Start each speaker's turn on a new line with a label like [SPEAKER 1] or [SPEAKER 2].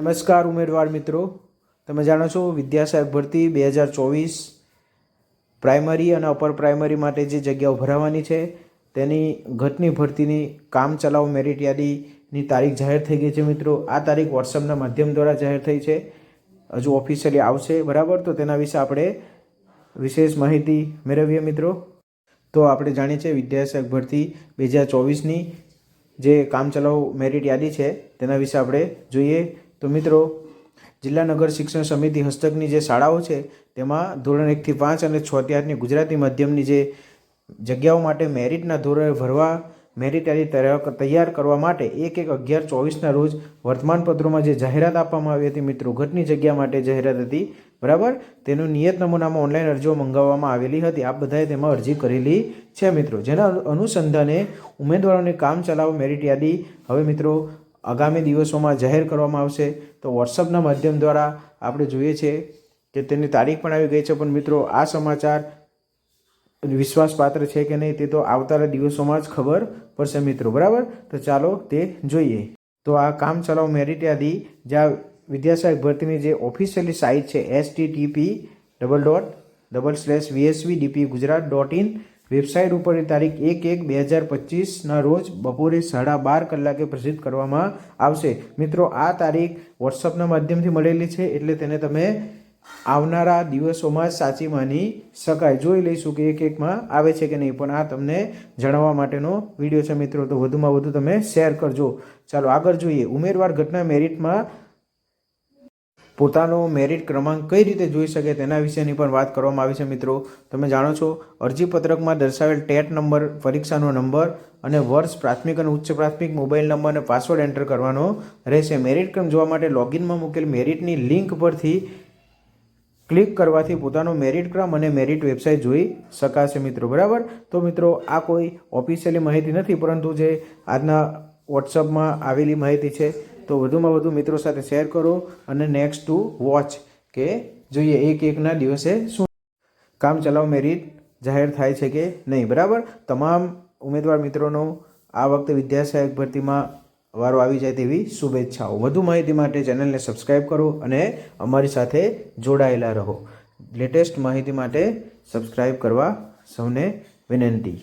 [SPEAKER 1] નમસ્કાર ઉમેદવાર મિત્રો. તમે જાણો છો વિદ્યાસહાયક ભરતી બે હજાર ચોવીસ પ્રાઇમરી અને અપર પ્રાઇમરી માટે જે જગ્યાઓ ભરાવાની છે, તેની ઘટની ભરતીની કામ ચલાવ મેરિટ યાદીની તારીખ જાહેર થઈ ગઈ છે મિત્રો. આ તારીખ વોટ્સઅપના માધ્યમ દ્વારા જાહેર થઈ છે. હજુ ઓફિશિયલી આવશે, બરાબર? તો તેના વિશે આપણે વિશેષ માહિતી મેળવીએ મિત્રો. તો આપણે જાણીએ છીએ વિદ્યાસહાયક ભરતી બે હજાર ચોવીસની જે કામચલાઉ મેરિટ યાદી છે, તેના વિશે આપણે જોઈએ. તો મિત્રો, જિલ્લા નગર શિક્ષણ સમિતિ હસ્તકની જે શાળાઓ છે, તેમાં ધોરણ એકથી પાંચ અને છ થી ગુજરાતી માધ્યમની જે જગ્યાઓ માટે મેરિટના ધોરણે ભરવા, મેરિટ યાદી તૈયાર કરવા માટે એક એક અગિયાર ચોવીસના રોજ વર્તમાનપત્રોમાં જે જાહેરાત આપવામાં આવી હતી મિત્રો, ઘટની જગ્યા માટે જાહેરાત હતી, બરાબર? તેનું નિયત નમૂનામાં ઓનલાઈન અરજીઓ મંગાવવામાં આવેલી હતી, આપ બધાએ તેમાં અરજી કરેલી છે મિત્રો. જેના અનુસંધાને ઉમેદવારોની કામ ચલાવ મેરિટ યાદી, હવે મિત્રો આગામી દિવસોમાં જાહેર કરવામાં આવશે. તો વોટ્સઅપના માધ્યમ દ્વારા આપણે જોઈએ છે કે તેની તારીખ પણ આવી ગઈ છે. પણ મિત્રો, આ સમાચાર વિશ્વાસપાત્ર છે કે નહીં તે તો આવતા દિવસોમાં જ ખબર પડશે મિત્રો. બરાબર? તો ચાલો તે જોઈએ. તો આ કામ ચલાવ મેરિટ યાદી, જ્યાં વિદ્યાસહાયક ભરતીની જે ઓફિશિયલી સાઇટ છે, S T TP double dot double slash VSV DP Gujarat dot in website ઉપરની તારીખ એક એક બે હજાર પચીસના રોજ બપોરે સાડા બાર કલાકે પ્રસિદ્ધ કરવામાં આવશે. મિત્રો, આ તારીખ વોટ્સઅપના માધ્યમથી મળેલી છે એટલે તેને તમે આવનારા દિવસોમાં સાચી માની શકાય. જોઈ લઈશું કે એક એકમાં આવે છે કે નહીં, પણ આ તમને જણાવવા માટેનો વીડિયો છે મિત્રો. તો વધુમાં વધુ તમે શેર કરજો. ચાલો આગળ જોઈએ. ઉમેરવાર ઘટના મેરિટમાં પોતાનો મેરિટ ક્રમાંક કઈ રીતે જોઈ શકે તેના વિશેની પણ વાત કરવામાં આવી છે, મિત્રો. તમે જાણો છો અરજીપત્રકમાં દર્શાવેલ ટેટ નંબર, પરીક્ષાનો નંબર અને વર્ષ પ્રાથમિક અને ઉચ્ચ પ્રાથમિક મોબાઈલ નંબર અને પાસવર્ડ એન્ટર કરવાનો રહેશે. મેરિટ ક્રમ જોવા માટે લોગિનમાં મૂકેલ મેરિટની લિંક પરથી ક્લિક કરવાથી પોતાનો મેરિટ ક્રમ અને મેરિટ વેબસાઇટ જોઈ શકાશે, મિત્રો. બરાબર? તો, મિત્રો, આ કોઈ ઓફિશિયલી માહિતી નથી, પરંતુ જે આજના વોટ્સઅપમાં આવેલી માહિતી છે તો વધુમાં વધુ મિત્રો સાથે શેર કરો અને નેક્સ્ટ ટુ વોચ કે જોઈએ એક એકના દિવસે શું કામ ચલાવ મેરિટ જાહેર થાય છે કે નહીં, બરાબર? તમામ ઉમેદવાર મિત્રોનો આ વખતે વિદ્યાસહાયક ભરતીમાં વારો આવી જાય તેવી શુભેચ્છાઓ. વધુ માહિતી માટે ચેનલને સબસ્ક્રાઈબ કરો અને અમારી સાથે જોડાયેલા રહો. લેટેસ્ટ માહિતી માટે સબસ્ક્રાઈબ કરવા સૌને વિનંતી.